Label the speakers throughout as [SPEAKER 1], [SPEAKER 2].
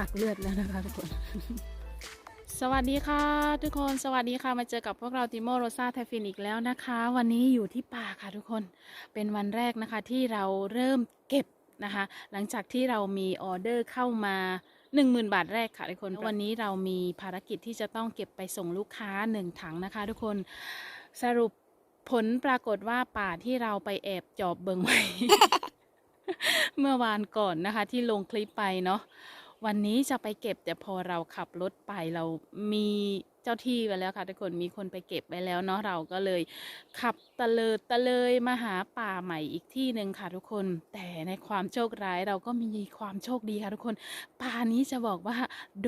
[SPEAKER 1] กากเลือดแล้วนะคะทุกคน สวัสดีค่ะ ทุกคนสวัสดีค่ะมาเจอกับพวกเราติโมโรซาไทฟินอีกแล้วนะคะ วันนี้อยู่ที่ป่าค่ะทุกคนเป็นวันแรกนะคะที่เราเริ่มเก็บนะคะ หลังจากที่เรามีออเดอร์เข้ามา10,000 บาทแรกค่ะทุกคน วันนี้เรามีภารกิจที่จะต้องเก็บไปส่งลูกค้า 1 ถังนะคะ ทุกคนสรุปผลปรากฏว่าป่าที่เราไปแอบจอบเบิงไว้ เมื่อวานก่อนนะคะ ที่ลงคลิปไปเนาะ วันนี้จะไปเก็บแต่พอเราขับรถไปเรามีเจ้าที่ไปแล้วค่ะทุกคนมีคนไปเก็บไปแล้วเนาะเราก็เลย ขับตะเลิดตะเลยมาหาป่าใหม่อีกที่หนึ่งค่ะทุกคน แต่ในความโชคร้ายเราก็มีความโชคดีค่ะทุกคน ป่านี้จะบอกว่า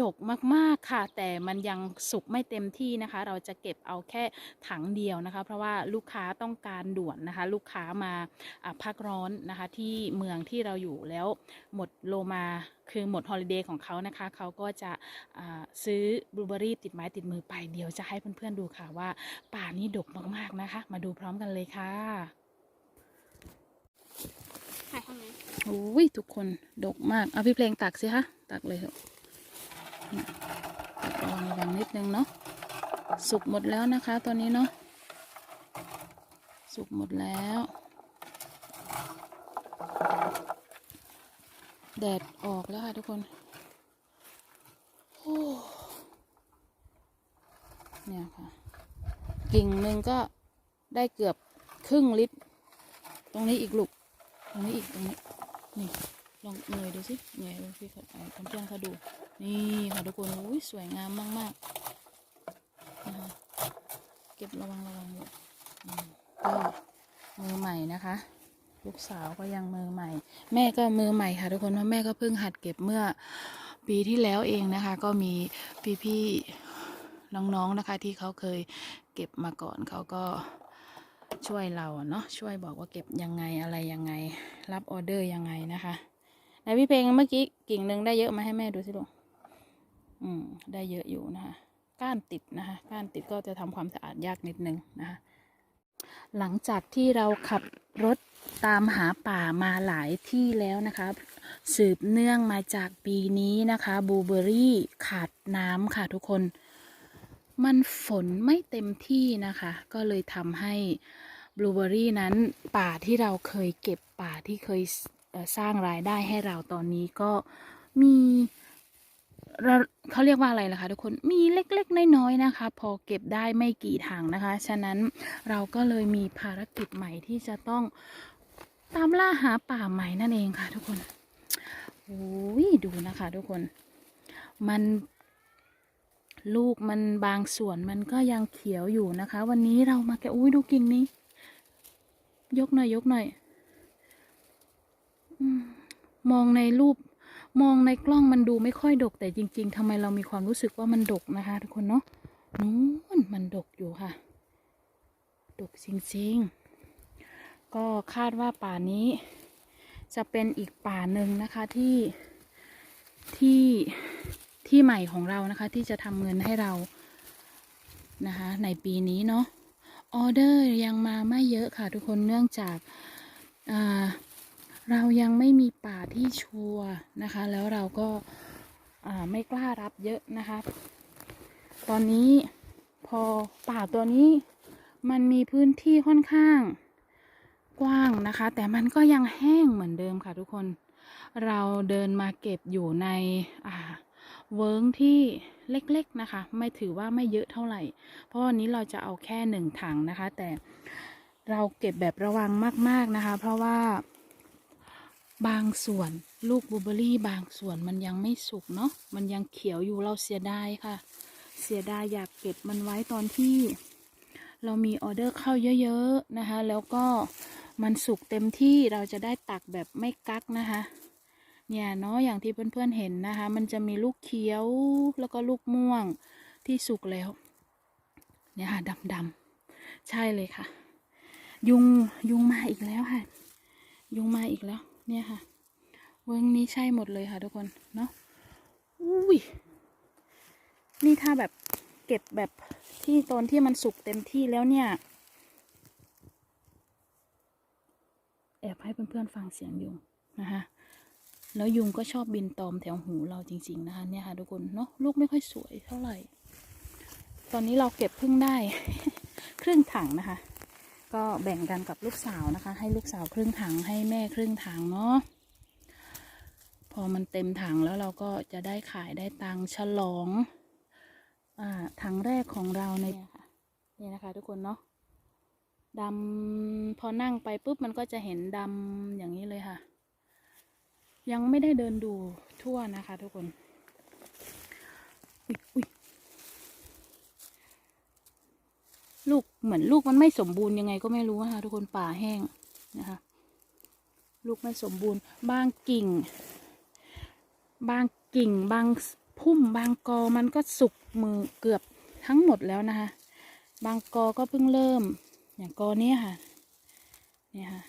[SPEAKER 1] ดกมากๆค่ะ แต่มันยังสุกไม่เต็มที่นะคะ เราจะเก็บเอาแค่ถังเดียวนะคะ เพราะว่าลูกค้าต้องการด่วนนะคะ ลูกค้ามาอ่าพักร้อนนะคะ ที่เมืองที่เราอยู่แล้วหมดโลมา คือหมดฮอลิเดย์ของเขานะคะ เขาก็จะอ่าซื้อบลูเบอรี่ติดไม้ติดมือไป เดี๋ยวจะให้เพื่อนๆดูค่ะว่าป่านี้ดกมากๆนะคะ มาดูพร้อมกันเลยค่ะ
[SPEAKER 2] ถ่ายข้างใน
[SPEAKER 1] โอ้ยทุกคนดกมาก เอาพี่เพลงตักสิคะ ตักเลยเถอะน่ะตักระวังระวังนิดนึงเนาะ สุกหมดแล้วนะคะตอนนี้เนาะ สุกหมดแล้ว แดดออกแล้วค่ะทุกคนโอ้เนี่ยค่ะ กิ่งหนึ่งก็ได้เกือบครึ่งลิตร ตรงนี้อีกลูก ตรงนี้อีกตรงนี้ นี่ ลองเงยดูสิเงยดูสิค่ะเอาเพื่อนๆเขาดู นี่ค่ะทุกคนอุ้ยสวยงามมากๆนะคะเก็บระวังระวังเลยอืมก็มือใหม่นะคะ ลูกสาวก็ยังมือใหม่ แม่ก็มือใหม่ค่ะทุกคนเพราะแม่ก็เพิ่งหัดเก็บเมื่อปีที่แล้วเองนะคะ ก็มีพี่ๆน้องๆนะคะ ที่เขาเคยเก็บมาก่อนเขาก็ช่วยเราเนาะช่วยบอกว่าเก็บยังไงอะไรยังไง รับออเดอร์ยังไงนะคะไหนพี่เพลงเมื่อกี้กิ่งหนึ่งได้เยอะมาให้แม่ดูสิลูกอืมได้เยอะอยู่นะคะ ก้านติดนะคะ ก้านติดก็จะทำความสะอาดยากนิดนึงนะคะ หลังจากที่เราขับรถตามหาป่ามาหลายที่แล้วนะคะสืบเนื่องมาจากปีนี้นะคะบลูเบอรี่ขาดน้ำค่ะทุกคน มันฝนไม่เต็มที่นะคะ ก็เลยทำให้บลูเบอรี่นั้นป่าที่เราเคยเก็บป่าที่เคยสร้างรายได้ให้เราตอนนี้ก็มีเขาเรียกว่าอะไรล่ะคะทุกคนมีเล็กๆน้อยๆ นะคะ พอเก็บได้ไม่กี่ถังนะคะ ฉะนั้นเราก็เลยมีภารกิจใหม่ที่จะต้องตามล่าหาป่าใหม่นั่นเองค่ะ ทุกคนโอ้ยดูนะคะ ทุกคนมันลูกมันบางส่วนมันก็ยังเขียวอยู่นะคะ วันนี้เรามาแกอุ้ยดูกิ่งนี้ ยกหน่อยยกหน่อยมมองในรูป มองในกล้องมันดูไม่ค่อยดกแต่จริง ๆทำไมเรามีความรู้สึกว่ามันดกนะคะ ทุกคนเนาะ นู้นมันดกอยู่ค่ะ ดกจริงๆ ก็คาดว่าป่านี้ จะเป็นอีกป่าหนึ่งนะคะที่ที่ที่ใหม่ของเรานะคะ ที่จะทำเงินให้เรานะคะ ในปีนี้เนาะออเดอร์ยังมาไม่เยอะค่ะทุกคนเนื่องจากอ่าเรายังไม่มีป่าที่ชัวร์นะคะ แล้วเราก็อ่าไม่กล้ารับเยอะนะคะ ตอนนี้พอป่าตัวนี้มันมีพื้นที่ค่อนข้างกว้างนะคะ แต่มันก็ยังแห้งเหมือนเดิมค่ะทุกคน เราเดินมาเก็บอยู่ในอ่าเวิ้งที่เล็กๆนะคะ ไม่ถือว่าไม่เยอะเท่าไหร่ เพราะวันนี้เราจะเอาแค่หนึ่งถังนะคะ แต่เราเก็บแบบระวังมากๆนะคะ เพราะว่าบางส่วนลูกบลูเบอรี่ บางส่วนมันยังไม่สุกเนาะมันยังเขียวอยู่เราเสียดายค่ะ เสียดายอยากเก็บมันไว้ตอนที่ เรามีออเดอร์เข้าเยอะๆนะคะ แล้วก็มันสุกเต็มที่เราจะได้ตักแบบไม่กักนะคะ เนี่ยเนาะอย่างที่เพื่อนๆเห็นนะคะ มันจะมีลูกเขียวแล้วก็ลูกม่วงที่สุกแล้ว เนี่ยค่ะดำๆใช่เลยค่ะ ยุงยุงมาอีกแล้วค่ะ ยุงมาอีกแล้ว เนี่ยค่ะ เวิ้งนี้ใช่หมดเลยค่ะทุกคนเนาะอุ้ย นี่ถ้าแบบเก็บแบบที่ตอนที่มันสุกเต็มที่แล้วเนี่ย แอบให้เพื่อนๆฟังเสียงยุงนะคะ แล้วยุงก็ชอบบินตอมแถวหูเราจริง ๆ นะคะเนี่ยค่ะทุกคนเนาะลูกไม่ค่อยสวยเท่าไหร่ ตอนนี้เราเก็บพึ่งได้ ครึ่งถังนะคะ ก็แบ่งกันกับลูกสาวนะคะ ให้ลูกสาวครึ่งถังให้แม่ครึ่งถังเนาะพอมันเต็มถังแล้วเราก็จะได้ขายได้ตังฉลอง ถังแรกของเราในนี่ค่ะนี่นะคะ ทุกคนเนาะดำพอนั่งไปปุ๊บมันก็จะเห็นดำอย่างนี้เลยค่ะ ยังไม่ได้เดินดูทั่วนะคะ ทุกคนอุ๊ยอุ๊ยลูกเหมือนลูกมันไม่สมบูรณ์ยังไงก็ไม่รู้นะคะทุกคนป่าแห้งนะคะ ลูกไม่สมบูรณ์ บางกิ่ง บางกิ่งบางพุ่มบางกอมันก็สุก มือเกือบทั้งหมดแล้วนะคะ บางกอก็เพิ่งเริ่ม อย่างกอเนี้ค่ะ เนี่ยค่ะ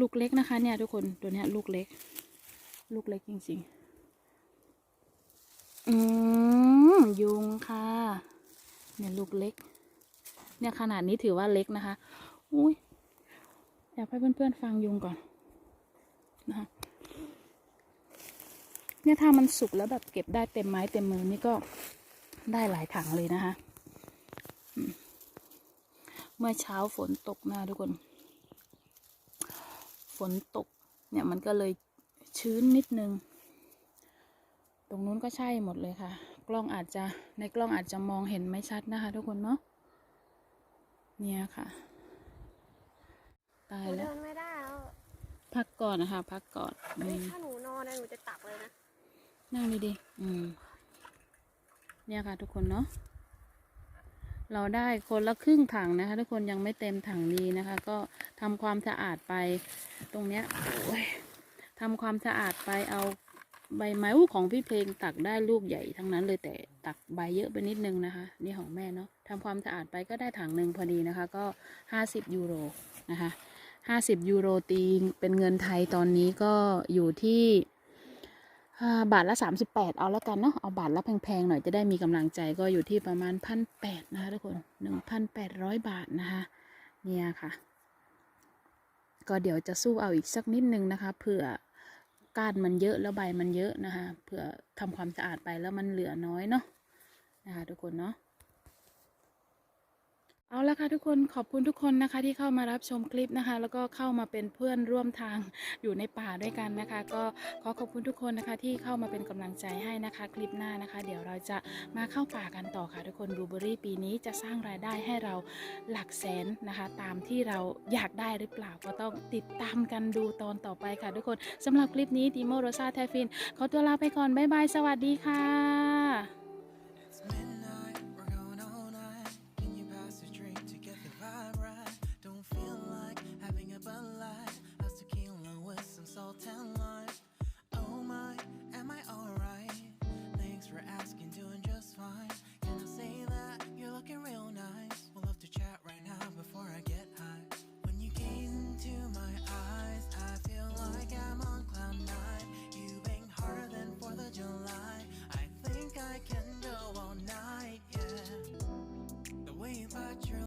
[SPEAKER 1] ลูกเล็กนะคะ เนี่ยทุกคน ตัวเนี้ยลูกเล็ก ลูกเล็กจริงๆ อืมยุงค่ะ เนี่ยลูกเล็ก เนี่ยขนาดนี้ถือว่าเล็กนะคะ อุ้ยอยากให้เพื่อนๆฟังยุงก่อนนะคะ เนี่ยถ้ามันสุกแล้วแบบเก็บได้เต็มไม้เต็มมือนี่ก็ได้หลายถังเลยนะคะอืมเมื่อเช้าฝนตกนะทุกคน ฝนตกเนี่ยมันก็เลยชื้นนิดนึง ตรงนู้นก็ใช่หมดเลยค่ะ กล้องอาจจะในกล้องอาจจะมองเห็นไม่ชัดนะคะทุกคนเนาะ เนี่ยค่ะ ตาย
[SPEAKER 2] หนู
[SPEAKER 1] แล้
[SPEAKER 2] เดิ
[SPEAKER 1] ว
[SPEAKER 2] นไม่ได้แล้ว
[SPEAKER 1] พักก่อนนะคะ พักก่อนอื
[SPEAKER 2] เฮ้ย
[SPEAKER 1] ม
[SPEAKER 2] ถ้าหนูนอนนะหนูจะตักเลยนะ
[SPEAKER 1] นั่งดีๆอืม เนี่ยค่ะทุกคนเนาะ เราได้คนละครึ่งถังนะคะ ทุกคนยังไม่เต็มถังดีนะคะ ก็ทำความสะอาดไป ตรงเนี้ยโอ้ยทำความสะอาดไปเอาใบไม้ของพี่เพลงตักได้ลูกใหญ่ทั้งนั้นเลยแต่ตักใบเยอะไปนิดนึงนะคะ นี่ของแม่เนาะทำความสะอาดไปก็ได้ถังหนึ่งพอดีนะคะ ก็ห้าสิบยูโรนะคะห้าสิบยูโรตีเป็นเงินไทยตอนนี้ก็อยู่ที่ บาทละสามสิบแปดเอาแล้วกันเนาะเอาบาทละแพงๆหน่อยจะได้มีกำลังใจก็อยู่ที่ประมาณพันแปดนะคะทุกคนหนึ่งพันแปดร้อยบาทนะคะเนี่ยค่ะ ก็เดี๋ยวจะสู้เอาอีกสักนิดนึงนะคะเผื่อก้านมันเยอะแล้วใบมันเยอะนะคะเผื่อทำความสะอาดไปแล้วมันเหลือน้อยเนาะนะคะทุกคนเนาะ เอาละค่ะทุกคนขอบคุณทุกคนนะคะที่เข้ามารับชมคลิปนะคะ แล้วก็เข้ามาเป็นเพื่อนร่วมทางอยู่ในป่าด้วยกันนะคะ ก็ขอขอบคุณทุกคนนะคะที่เข้ามาเป็นกำลังใจให้นะคะ คลิปหน้านะคะ เดี๋ยวเราจะมาเข้าป่ากันต่อค่ะทุกคนบลูเบอรี่ปีนี้จะสร้างรายได้ให้เราหลักแสนนะคะ ตามที่เราอยากได้หรือเปล่าก็ต้องติดตามกันดูตอนต่อไปค่ะทุกคนสำหรับคลิปนี้ดิโมโรซาแทฟินขอตัวลาไปก่อนบ๊ายบายสวัสดีค่ะ